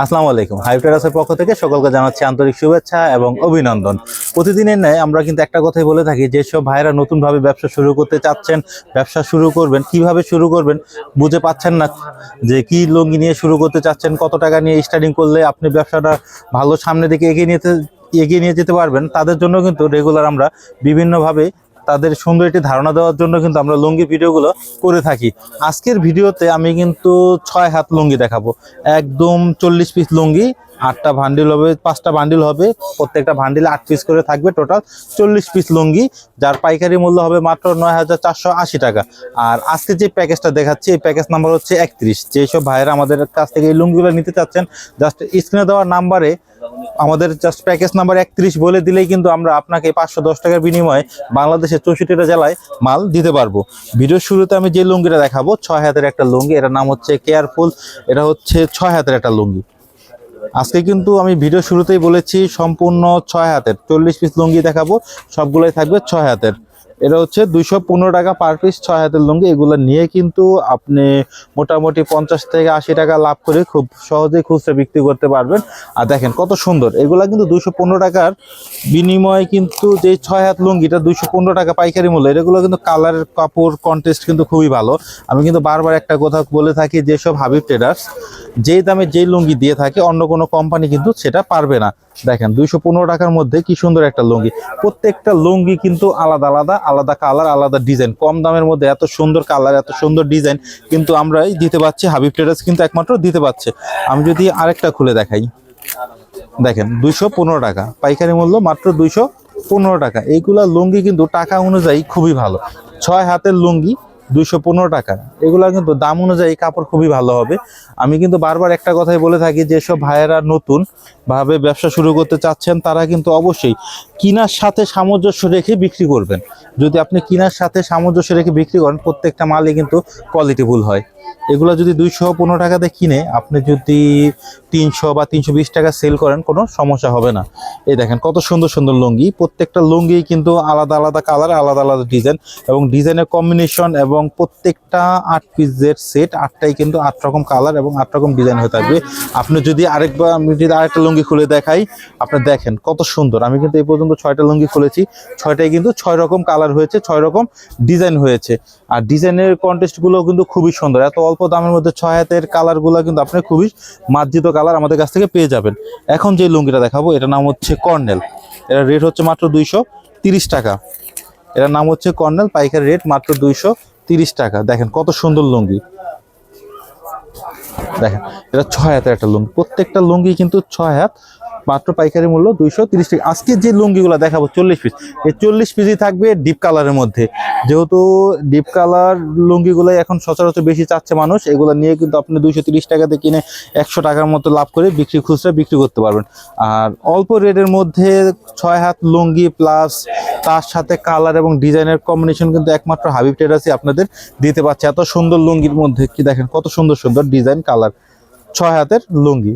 আসসালামু আলাইকুম। হাইপ্টারাসের পক্ষ থেকে সকলকে জানাচ্ছি আন্তরিক শুভেচ্ছা এবং অভিনন্দন। প্রতিদিনের ন্যায় আমরা কিন্তু একটা কথাই বলে থাকি যেসব ভাইরা নতুনভাবে ব্যবসা শুরু করতে চাচ্ছেন, ব্যবসা শুরু করবেন, কীভাবে শুরু করবেন বুঝে পাচ্ছেন না যে কি লুঙ্গি নিয়ে শুরু করতে চাচ্ছেন, কত টাকা নিয়ে স্টার্টিং করলে আপনি ব্যবসাটা ভালো সামনের দিকে এগিয়ে নিতে, এগিয়ে নিয়ে যেতে পারবেন, তাদের জন্য কিন্তু রেগুলার আমরা বিভিন্নভাবে তাদের সুন্দর একটি ধারণা দেওয়ার জন্য কিন্তু আমরা লুঙ্গি ভিডিওগুলো করে থাকি। আজকের ভিডিওতে আমি কিন্তু ছয় হাত লুঙ্গি দেখাবো। একদম চল্লিশ পিস লুঙ্গি আটটা ভান্ডিল হবে, পাঁচটা ভান্ডিল হবে, প্রত্যেকটা ভান্ডিলে আট পিস করে থাকবে টোটাল চল্লিশ পিস লুঙ্গি, যার পাইকারি মূল্য হবে মাত্র নয় হাজার চারশো আশি টাকা। আর আজকে যে প্যাকেজটা দেখাচ্ছি, এই প্যাকেজ নাম্বার হচ্ছে একত্রিশ। যেসব ভাইয়েরা আমাদের কাছ থেকে এই লুঙ্গিগুলো নিতে চাচ্ছেন জাস্ট স্ক্রিনে দেওয়ার নাম্বারে আমাদের জাস্ট প্যাকেজ নাম্বার একত্রিশ বলে দিলেই কিন্তু আমরা আপনাকে পাঁচশো দশ টাকার বিনিময়ে বাংলাদেশের চৌষট্টিটা জেলায় মাল দিতে পারব। ভিডিওর শুরুতে আমি যে লুঙ্গিটা দেখাবো, ছয় হাতের একটা লুঙ্গি, এটার নাম হচ্ছে কেয়ারফুল এটা হচ্ছে ছয় হাতের একটা লুঙ্গি। আজকে কিন্তু আমি ভিডিও শুরুতেই বলেছি, সম্পূর্ণ ছয় হাতের। চল্লিশ পিস লুঙ্গি দেখাবো, সবগুলোই থাকবে ছয় হাতের। এটা হচ্ছে দুইশো পনেরো টাকা পার পিস ছয় হাতের লুঙ্গি। এগুলো নিয়ে কিন্তু আপনি মোটামুটি পঞ্চাশ থেকে আশি টাকা লাভ করে খুব সহজেই খুচরা বিক্রি করতে পারবেন। আর দেখেন কত সুন্দর। এগুলা কিন্তু দুইশো পনেরো টাকার বিনিময়ে কিন্তু যে ছয় হাত লুঙ্গিটা দুইশো পনেরো টাকা পাইকারি মূল্য, এগুলো কিন্তু কালার, কাপড় কন্টেস্ট কিন্তু খুবই ভালো। আমি কিন্তু বারবার একটা কথা বলে থাকি, যেসব হাবিব ট্রেডার্স যেই দামে যেই লুঙ্গি দিয়ে থাকে, অন্য কোনো কোম্পানি কিন্তু সেটা পারবে না। দেখেন, দুইশো পনেরো টাকার মধ্যে কি সুন্দর একটা লুঙ্গি। প্রত্যেকটা লুঙ্গি কিন্তু আলাদা আলাদা আলাদা কালার, আলাদা ডিজাইন। কম দামের মধ্যে এত সুন্দর কালার, এত সুন্দর ডিজাইন কিন্তু আমরাই দিতে পারছি, হাবিব ট্রেডার্স কিন্তু একমাত্র দিতে পারছে। আমি যদি আরেকটা খুলে দেখাই। দেখেন, দুইশো পনেরো টাকা। পাইকারি মূল্য মাত্র দুইশো পনেরো টাকা। এইগুলা লুঙ্গি কিন্তু টাকা অনুযায়ী খুবই ভালো। ছয় হাতের লুঙ্গি দুইশো পনেরো টাকা। এগুলো কিন্তু দাম অনুযায়ী কাপড় খুবই ভালো হবে। আমি কিন্তু বারবার একটা কথাই বলে থাকি যেসব ভাইয়েরা নতুন ভাবে ব্যবসা শুরু করতে চাচ্ছেন, তারা কিন্তু অবশ্যই কিনার সাথে সামঞ্জস্য রেখে বিক্রি করবেন। যদি আপনি কিনার সাথে সামঞ্জস্য রেখে বিক্রি করেন, প্রত্যেকটা মালই কিন্তু কোয়ালিটিফুল হয়। এগুলো যদি দুইশো পনেরো টাকাতে কিনে, আপনি যদি তিনশো বা তিনশো বিশ টাকা সেল করেন, কোনো সমস্যা হবে না। এই দেখেন, কত সুন্দর সুন্দর লুঙ্গি। প্রত্যেকটা লুঙ্গি কিন্তু আলাদা আলাদা কালার আলাদা আলাদা ডিজাইন এবং ডিজাইনের কম্বিনেশন এবং প্রত্যেকটা আট পিসের সেট আটটাই কিন্তু আট রকম কালার এবং আট রকম ডিজাইন হয়ে থাকবে। আপনি যদি আরেকবার, আমি যদি আরেকটা লুঙ্গি খুলে দেখাই, আপনি দেখেন কত সুন্দর। আমি কিন্তু এই পর্যন্ত ছয়টা লুঙ্গি খুলেছি ছয়টাই কিন্তু ছয় রকম কালার হয়েছে, ছয় রকম ডিজাইন হয়েছে। আর ডিজাইনের কন্টেস্টগুলো কিন্তু খুবই সুন্দর। এত অল্প দামের মধ্যে ছয় হাতের কালারগুলো কিন্তু আপনি খুবই মার্জিত কালার আমাদের কাছ থেকে পেয়ে যাবেন। এখন যে লুঙ্গিটা দেখাবো, এটার নাম হচ্ছে কর্নেল এটার রেট হচ্ছে মাত্র দুইশো টাকা। এটার নাম হচ্ছে কর্নেল পাইকারি রেট মাত্র দুইশো টাকা। দেখেন কত সুন্দর লুঙ্গি। দেখেন, এটা ছয় হাতের একটা লুঙ্গি। প্রত্যেকটা লুঙ্গি কিন্তু ছয় হাত মাত্র পাইকারি মূল্য দুইশো তিরিশ টাকা। আজকে যে লুঙ্গিগুলো দেখাবো, চল্লিশ পিস এই চল্লিশ পিসই থাকবে ডিপ কালারের মধ্যে। যেহেতু ডিপ কালার লুঙ্গিগুলো এখন সচরাচর বেশি চাচ্ছে মানুষ, এগুলো নিয়ে কিন্তু আপনি দুইশো তিরিশ টাকাতে কিনে একশো টাকার মতো লাভ করে বিক্রি, খুচরা বিক্রি করতে পারবেন। আর অল্প রেটের মধ্যে ছয় হাত লুঙ্গি প্লাস তার সাথে কালার এবং ডিজাইনের কম্বিনেশন কিন্তু একমাত্র হাবিব ট্রেডার্সই আপনাদের দিতে পারছে। এত সুন্দর লুঙ্গির মধ্যে কি দেখেন, কত সুন্দর সুন্দর ডিজাইন কালার ছয় হাতের লুঙ্গি।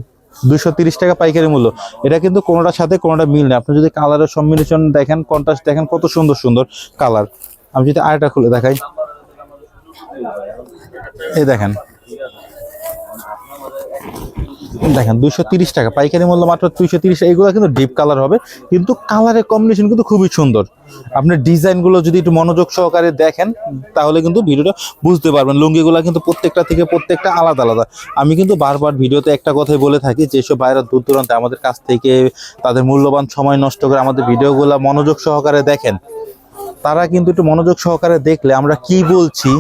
দুইশো তিরিশ টাকা পাইকারি মূল্য। এটা কিন্তু কোনোটার সাথে কোনোটা মিল নেই। আপনি যদি কালারের সম্মিলেশন দেখেন কন্ট্রাস্ট দেখেন, কত সুন্দর সুন্দর কালার আমি যদি আরেকটা খুলে দেখাই। এই দেখেন। দেখেন তিরিশ টাকা, পাইকারি মূল্য মাত্র দুইশো তিরিশ, এইগুলো কিন্তু ডিপ কালার হবে, কিন্তু কালারের কম্বিনেশন কিন্তু খুবই সুন্দর। আপনার ডিজাইনগুলো যদি একটু মনোযোগ সহকারে দেখেন, তাহলে কিন্তু ভিডিওটা বুঝতে পারবেন, লুঙ্গিগুলো কিন্তু প্রত্যেকটা থেকে প্রত্যেকটা আলাদা আলাদা। আমি কিন্তু বারবার ভিডিওতে একটা কথাই বলে থাকি, যেসব ভাইরা দূর দূরান্তে আমাদের কাছ থেকে তাদের মূল্যবান সময় নষ্ট করে আমাদের ভিডিওগুলো মনোযোগ সহকারে দেখেন, তারা কিন্তু একটু মনোযোগ সহকারে দেখলে আমরা কি বলছি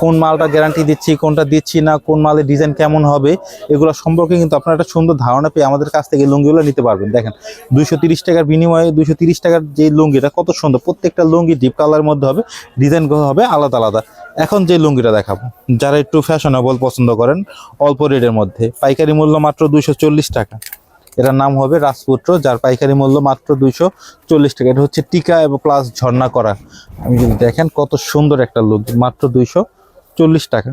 কোন মালটা গ্যারান্টি দিচ্ছি, কোনটা দিচ্ছি না, কোন মালের ডিজাইন কেমন হবে, এগুলো সম্পর্কে কিন্তু আপনারা একটা সুন্দর ধারণা পেয়ে আমাদের কাছ থেকে লুঙ্গিগুলো নিতে পারবেন। দেখেন, দুইশো টাকার বিনিময়ে দুইশো টাকার যে লুঙ্গিটা কত সুন্দর, প্রত্যেকটা লুঙ্গি ডিপ কালার মধ্যে হবে ডিজাইনগুলো হবে আলাদা আলাদা। এখন যে লুঙ্গিটা দেখাবো, যারা একটু ফ্যাশনেবল পছন্দ করেন, অল্প রেটের মধ্যে, পাইকারি মূল্য মাত্র দুইশো চল্লিশ টাকা। এটার নাম হবে রাজপুত্র, যার পাইকারি মূল্য মাত্র দুইশো চল্লিশ টাকা। এটা হচ্ছে টিকা এবং প্লাস ঝর্ণা করা। আমি যদি দেখেন কত সুন্দর একটা লুক মাত্র দুইশো চল্লিশ টাকা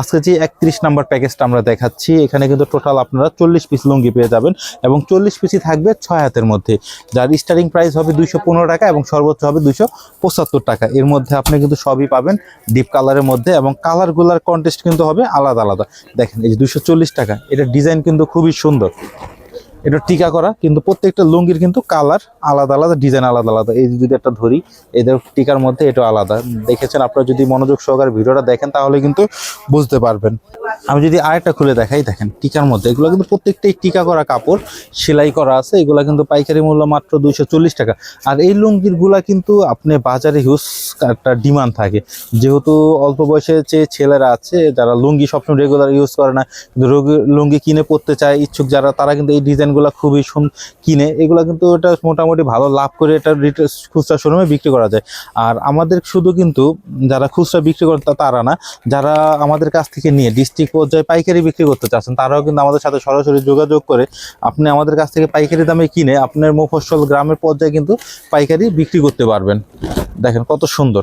আজকে যে একত্রিশ নাম্বার প্যাকেজটা আমরা দেখাচ্ছি, এখানে কিন্তু টোটাল আপনারা চল্লিশ পিস লুঙ্গি পেয়ে যাবেন এবং চল্লিশ পিসই থাকবে ছয় হাতের মধ্যে। যার স্টার্টিং প্রাইস হবে দুইশো পনেরো টাকা এবং সর্বোচ্চ হবে দুইশো পঁচাত্তর টাকা। এর মধ্যে আপনি কিন্তু সবই পাবেন ডিপ কালারের মধ্যে এবং কালারগুলার কন্টেস্ট কিন্তু হবে আলাদা আলাদা। দেখেন এই যে চল্লিশ টাকা, এটা ডিজাইন কিন্তু খুবই সুন্দর। এটা টিকা করা, কিন্তু প্রত্যেকটা লুঙ্গির কিন্তু কালার আলাদা আলাদা, ডিজাইন আলাদা আলাদা। এই যদি একটা ধরি এদের টিকার মধ্যে এটা আলাদা। দেখেছেন আপনারা যদি মনোযোগ সহকারে ভিডিওটা দেখেন, তাহলে কিন্তু বুঝতে পারবেন। আমি যদি আরেকটা খুলে দেখাই, দেখেন টিকার মধ্যে, এগুলো কিন্তু প্রত্যেকটাই টিকা করা কাপড়, সেলাই করা আছে, এগুলো কিন্তু পাইকারি মূল্য মাত্র দুইশো চল্লিশ টাকা। আর এই লুঙ্গিরগুলা কিন্তু আপনি বাজারে হিউজ একটা ডিমান্ড থাকে। যেহেতু অল্প বয়সে যে ছেলেরা আছে, যারা লুঙ্গি সবসময় রেগুলার ইউজ করে না লুঙ্গি কিনে পড়তে চায়, ইচ্ছুক যারা, তারা কিন্তু এই ডিজাইনগুলো খুবই সুন কিনে, এগুলো কিন্তু এটা মোটামুটি ভালো লাভ করে এটা খুচরা শোরুমে বিক্রি করা যায়। আর আমাদের শুধু কিন্তু যারা খুচরা বিক্রি করে তা- তারা না, যারা আমাদের কাছ থেকে নিয়ে ডিস্ট্রিক্ট পর্যায়ে পাইকারি বিক্রি করতে চাচ্ছেন, তারাও কিন্তু আমাদের সাথে সরাসরি যোগাযোগ করে আপনি আমাদের কাছ থেকে পাইকারি দামে কিনে আপনার মফস্বল গ্রামের পর্যায়ে কিন্তু পাইকারি বিক্রি করতে পারবেন। দেখেন কত সুন্দর।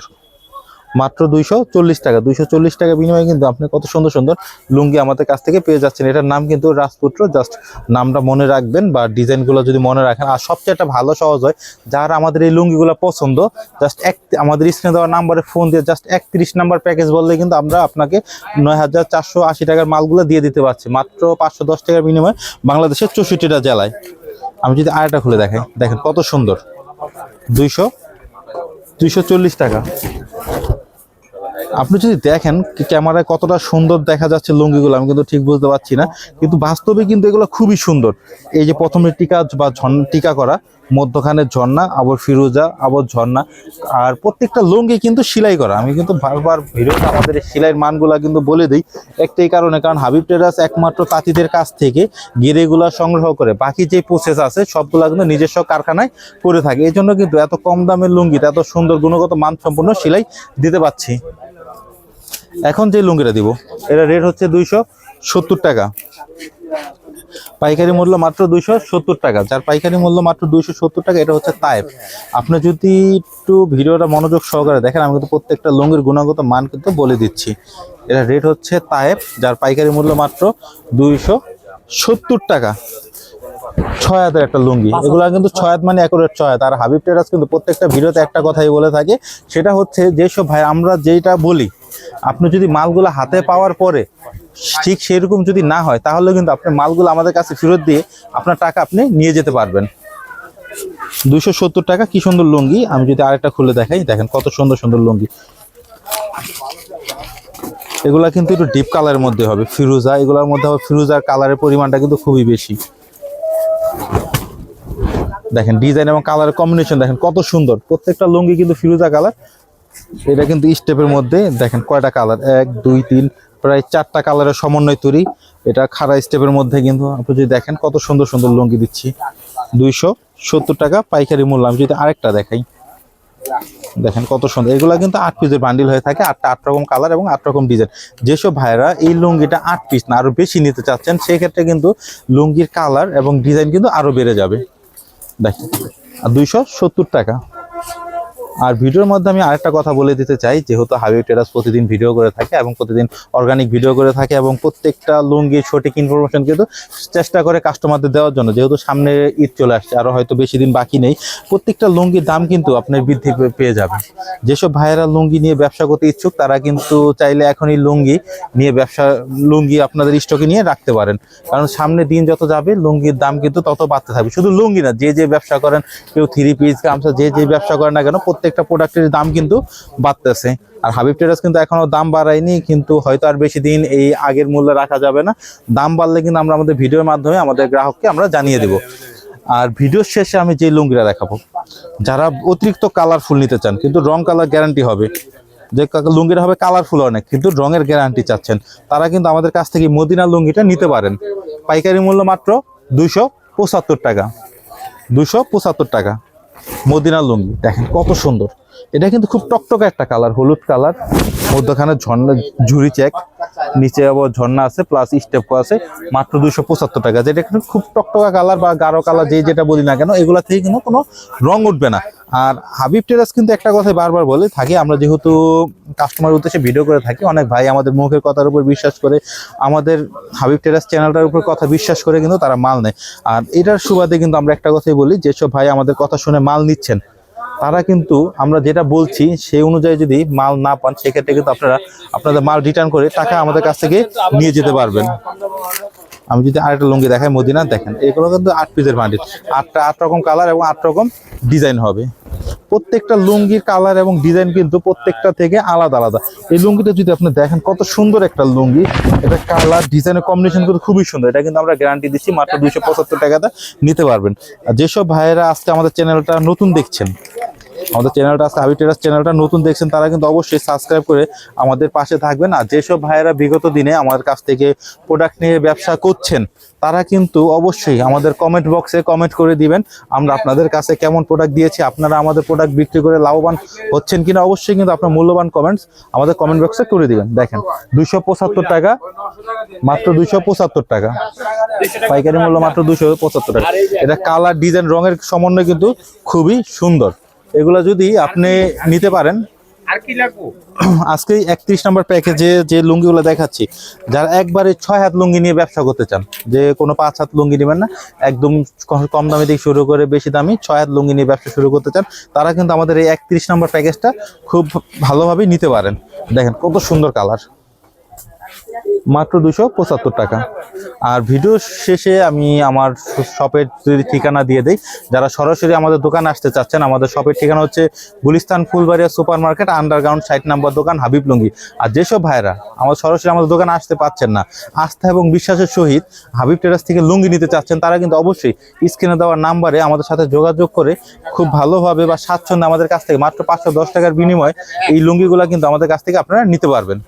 মাত্র দুইশো চল্লিশ টাকা। দুইশো চল্লিশ টাকা বিনিময়ে কিন্তু আপনি কত সুন্দর সুন্দর লুঙ্গি আমাদের কাছ থেকে পেয়ে যাচ্ছেন। এটার নাম কিন্তু রাজপুত্র। জাস্ট নামটা মনে রাখবেন বা ডিজাইনগুলো যদি মনে রাখেন। আর সবচেয়ে একটা ভালো সহজ হয়, যারা আমাদের এই লুঙ্গিগুলো পছন্দ, জাস্ট এক, আমাদের স্ক্রিনে দেওয়া নাম্বারে ফোন দিয়ে জাস্ট একত্রিশ নাম্বার প্যাকেজ বললে কিন্তু আমরা আপনাকে নয় হাজার চারশো আশি টাকার মালগুলো দিয়ে দিতে পারছি। মাত্র পাঁচশো দশ টাকার বিনিময়ে বাংলাদেশের চৌষট্টিটা জেলায়। আমি যদি আরেকটা খুলে দেখাই, দেখেন কত সুন্দর। দুইশো দুইশো টাকা। আপনি যদি দেখেন ক্যামেরায় কতটা সুন্দর দেখা যাচ্ছে লুঙ্গিগুলো, আমি কিন্তু ঠিক বুঝতে পারছি না। কিন্তু বাস্তবে কিন্তু এগুলো খুবই সুন্দর। এই যে প্রথমে টিকা বা টিকা করা মধ্যখানে ঝর্ণা, আবার ফিরোজা, আবার ঝর্ণা। আর প্রত্যেকটা লুঙ্গি কিন্তু সেলাই করা। আমি কিন্তু বারবার ভিডিওতে আমাদের সেলাইয়ের মানগুলা কিন্তু বলে দিই। একটাই কারণে, কারণ হাবিব টেরাস একমাত্র তাঁতিদের কাছ থেকে গিরেগুলা সংগ্রহ করে। বাকি যে প্রসেস আছে, সবগুলা কিন্তু নিজস্ব কারখানায় করে থাকে। এই জন্য কিন্তু এত কম দামের লুঙ্গিটা এত সুন্দর গুণগত মানসম্পন্ন সেলাই দিতে পারছি। এখন যে লুঙ্গিটা দিব এটা রেট হচ্ছে দুইশো সত্তর টাকা। পাইকারি মূল্য মাত্র দুইশো সত্তর টাকা। যার পাইকারি মূল্য মাত্র দুইশো সত্তর টাকা, এটা হচ্ছে তায়েব আপনি যদি একটু ভিডিওটা মনোযোগ সহকারে দেখেন, আমি কিন্তু প্রত্যেকটা লুঙ্গির গুণগত মান কিন্তু বলে দিচ্ছি। এটা রেট হচ্ছে তায়েব যার পাইকারি মূল্য মাত্র দুইশো সত্তর টাকা। ছয় হাতের একটা লুঙ্গি। এগুলো কিন্তু ছয় হাত মানে একুরেট ছয় হাত। আর হাবিব টেরাস কিন্তু প্রত্যেকটা ভিডিওতে একটা কথাই বলে থাকে, সেটা হচ্ছে যেসব ভাই, আমরা যেটা বলি আপনি যদি মালগুলো হাতে পাওয়ার পরে ঠিক সেরকম যদি না হয়, তাহলে কিন্তু আপনি মালগুলো আমাদের কাছে ফেরত দিয়ে আপনার টাকা আপনি নিয়ে যেতে পারবেন। দুশো সত্তর টাকা, কি সুন্দর লুঙ্গি। আমি যদি আরেকটা খুলে দেখাই, দেখেন কত সুন্দর সুন্দর লুঙ্গি। এগুলা কিন্তু একটু ডিপ কালারের মধ্যে হবে, ফিরুজা। এগুলোর মধ্যে হবে ফিরোজার কালারের পরিমাণটা কিন্তু খুবই বেশি। দেখেন ডিজাইন এবং কালারের কম্বিনেশন দেখেন কত সুন্দর। প্রত্যেকটা লুঙ্গি কিন্তু ফিরুজা কালার এটা কিন্তু স্টেপের মধ্যে, দেখেন কয়টা কালার এক, দুই, তিন, প্রায় চারটা কালারের সমন্বয় তৈরি। এটা খাড়া স্টেপের মধ্যে কিন্তু আপনি যদি দেখেন কত সুন্দর সুন্দর লুঙ্গি দিচ্ছি। দুইশো সত্তর টাকা পাইকারি মূল্য। আমি যদি আরেকটা দেখাই। দেখেন কত সুন্দর। এগুলো কিন্তু আট পিসের বান্ডিল হয়ে থাকে। আটটা আট রকম কালার এবং আট রকম ডিজাইন যেসব ভাইরা এই লুঙ্গিটা আট পিস না, আরও বেশি নিতে চাচ্ছেন, সেক্ষেত্রে কিন্তু লুঙ্গির কালার এবং ডিজাইন কিন্তু আরও বেড়ে যাবে। দেখেন, আর দুইশো সত্তর টাকা। আর ভিডিওর মধ্যে আমি আরেকটা কথা বলে দিতে চাই, যেহেতু হাবিব টেরাস প্রতিদিন ভিডিও করে থাকে এবং প্রতিদিন অর্গানিক ভিডিও করে থাকে এবং প্রত্যেকটা লুঙ্গির সঠিক ইনফরমেশন কিন্তু চেষ্টা করে কাস্টমারদের দেওয়ার জন্য, যেহেতু সামনে ঈদ চলে আসছে আরও হয়তো বেশি দিন বাকি নেই, প্রত্যেকটা লুঙ্গির দাম কিন্তু আপনার বৃদ্ধি পেয়ে যাবে। যেসব ভাইয়েরা লুঙ্গি নিয়ে ব্যবসা করতে ইচ্ছুক, তারা কিন্তু চাইলে এখনই লুঙ্গি নিয়ে ব্যবসা, লুঙ্গি আপনাদের স্টকে নিয়ে রাখতে পারেন। কারণ সামনে দিন যত যাবে, লুঙ্গির দাম কিন্তু তত বাড়তে থাকবে। শুধু লুঙ্গি না, যে যে ব্যবসা করেন, কেউ থ্রি পিস গামছা, যে যে ব্যবসা করেন না কেন প্রত্যেকটা প্রোডাক্টের দাম কিন্তু বাড়তেছে। আর হাবিব টেরাস কিন্তু এখনও দাম বাড়ায়নি, কিন্তু হয়তো আর বেশি দিন এই আগের মূল্য রাখা যাবে না। দাম বাড়লে কিন্তু আমরা আমাদের ভিডিওর মাধ্যমে আমাদের গ্রাহককে আমরা জানিয়ে দেব। আর ভিডিওর শেষে আমি যে লুঙ্গিটা দেখাবো, যারা অতিরিক্ত কালারফুল নিতে চান, কিন্তু রং কালার গ্যারান্টি হবে, যে লুঙ্গিটা হবে কালারফুল অনেক, কিন্তু রঙের গ্যারান্টি চাচ্ছেন, তারা কিন্তু আমাদের কাছ থেকে মদিনা লুঙ্গিটা নিতে পারেন। পাইকারি মূল্য মাত্র পঁচাত্তর টাকা দুশো টাকা। মদিনা লুঙ্গি, দেখেন কত সুন্দর। এটা কিন্তু খুব টকটকে একটা কালার হলুদ কালার মধ্যখানে ঝর্ণা, ঝুড়ি চেক নিচে আবার ঝর্ণা আছে প্লাস স্টেপ আছে, মাত্র দুশো পঁচাত্তর টাকা। যেটা কিন্তু খুব টকটকা কালার বা গাঢ় কালার যে যেটা বলি না কেন, এগুলা থেকে কিন্তু কোনো রং উঠবে না। আর হাবিব টেরাস কিন্তু একটা কথাই বারবার বলে থাকি, আমরা যেহেতু কাস্টমার উদ্দেশ্যে ভিডিও করে থাকি, অনেক ভাই আমাদের মুখের কথার উপর বিশ্বাস করে, আমাদের হাবিব টেরাস চ্যানেলটার উপর কথা বিশ্বাস করে কিন্তু তারা মাল নেয়। আর এটার সুবাদে কিন্তু আমরা একটা কথাই বলি, যেসব ভাই আমাদের কথা শুনে মাল নিচ্ছেন তারা কিন্তু আমরা যেটা বলছি, সেই অনুযায়ী যদি মাল না পান, সেক্ষেত্রে কিন্তু আপনারা আপনাদের মাল রিটার্ন করে টাকা আমাদের কাছ থেকে নিয়ে যেতে পারবেন। আমি যদি আরেকটা লুঙ্গি দেখাই মদিনা, দেখেন, এগুলো কিন্তু আট পিসের বান্ডিল আটটা, আট রকম কালার এবং আট রকম ডিজাইন হবে। প্রত্যেকটা লুঙ্গির কালার এবং ডিজাইন কিন্তু প্রত্যেকটা থেকে আলাদা আলাদা। এই লুঙ্গিটা যদি আপনি দেখেন, কত সুন্দর একটা লুঙ্গি। এটা কালার ডিজাইনের কম্বিনেশন কিন্তু খুবই সুন্দর। এটা কিন্তু আমরা গ্যারান্টি দিচ্ছি, মাত্র দুইশো পঁচাত্তর টাকাতে নিতে পারবেন। আর যেসব ভাইয়েরা আজকে আমাদের চ্যানেলটা নতুন দেখছেন আমাদের চ্যানেলটা আজকে হাবি চ্যানেলটা নতুন দেখছেন তারা কিন্তু অবশ্যই সাবস্ক্রাইব করে আমাদের পাশে থাকবেন। আর যেসব ভাইয়েরা বিগত দিনে আমাদের কাছ থেকে প্রোডাক্ট নিয়ে ব্যবসা করছেন, তারা কিন্তু অবশ্যই আমাদের কমেন্ট বক্সে কমেন্ট করে দিবেন, আমরা আপনাদের কাছে কেমন প্রোডাক্ট দিয়েছি, আপনারা আমাদের প্রোডাক্ট বিক্রি করে লাভবান হচ্ছেন কিনা অবশ্যই কিন্তু আপনার মূল্যবান কমেন্টস আমাদের কমেন্ট বক্সে করে দিবেন। দেখেন, দুইশো পঁচাত্তর টাকা, মাত্র দুইশো পঁচাত্তর টাকা। পাইকারি মূল্য মাত্র দুইশো পঁচাত্তর টাকা। এটা কালার ডিজাইন রঙের সমন্বয় কিন্তু খুবই সুন্দর। এগুলা যদি আপনি নিতে পারেন। আর কি লাগবো? আজকে একত্রিশ নম্বর প্যাকেজে যে লুঙ্গিগুলো দেখাচ্ছি যারা একবারে ছয় হাত লুঙ্গি নিয়ে ব্যবসা করতে চান যে কোনো পাঁচ হাত লুঙ্গি নেবেন না একদম কম দামি থেকে শুরু করে বেশি দামি ছয় হাত লুঙ্গি নিয়ে ব্যবসা শুরু করতে চান তারা কিন্তু আমাদের এই একত্রিশ নম্বর প্যাকেজটা খুব ভালোভাবে নিতে পারেন। দেখেন কত সুন্দর কালার। মাত্র দুশো পঁচাত্তর টাকা। আর ভিডিও শেষে আমি আমার শপের যদি ঠিকানা দিয়ে দেই, যারা সরাসরি আমাদের দোকানে আসতে চাচ্ছেন, আমাদের শপের ঠিকানা হচ্ছে Gulistan Fulbaria super market underground site number দোকান হাবিব লুঙ্গি। আর যেসব ভাইরা আমার সরাসরি আমাদের দোকানে আসতে পাচ্ছেন না, আস্থা এবং বিশ্বাসের সহিত হাবিব টেরাস থেকে লুঙ্গি নিতে চাচ্ছেন, তারা কিন্তু অবশ্যই স্ক্রিনে দেওয়ার নাম্বারে আমাদের সাথে যোগাযোগ করে খুব ভালোভাবে বা স্বাচ্ছন্দ্যে আমাদের কাছ থেকে মাত্র পাঁচশো দশ টাকার বিনিময়ে এই লুঙ্গিগুলো কিন্তু আমাদের কাছ থেকে আপনারা নিতে পারবেন।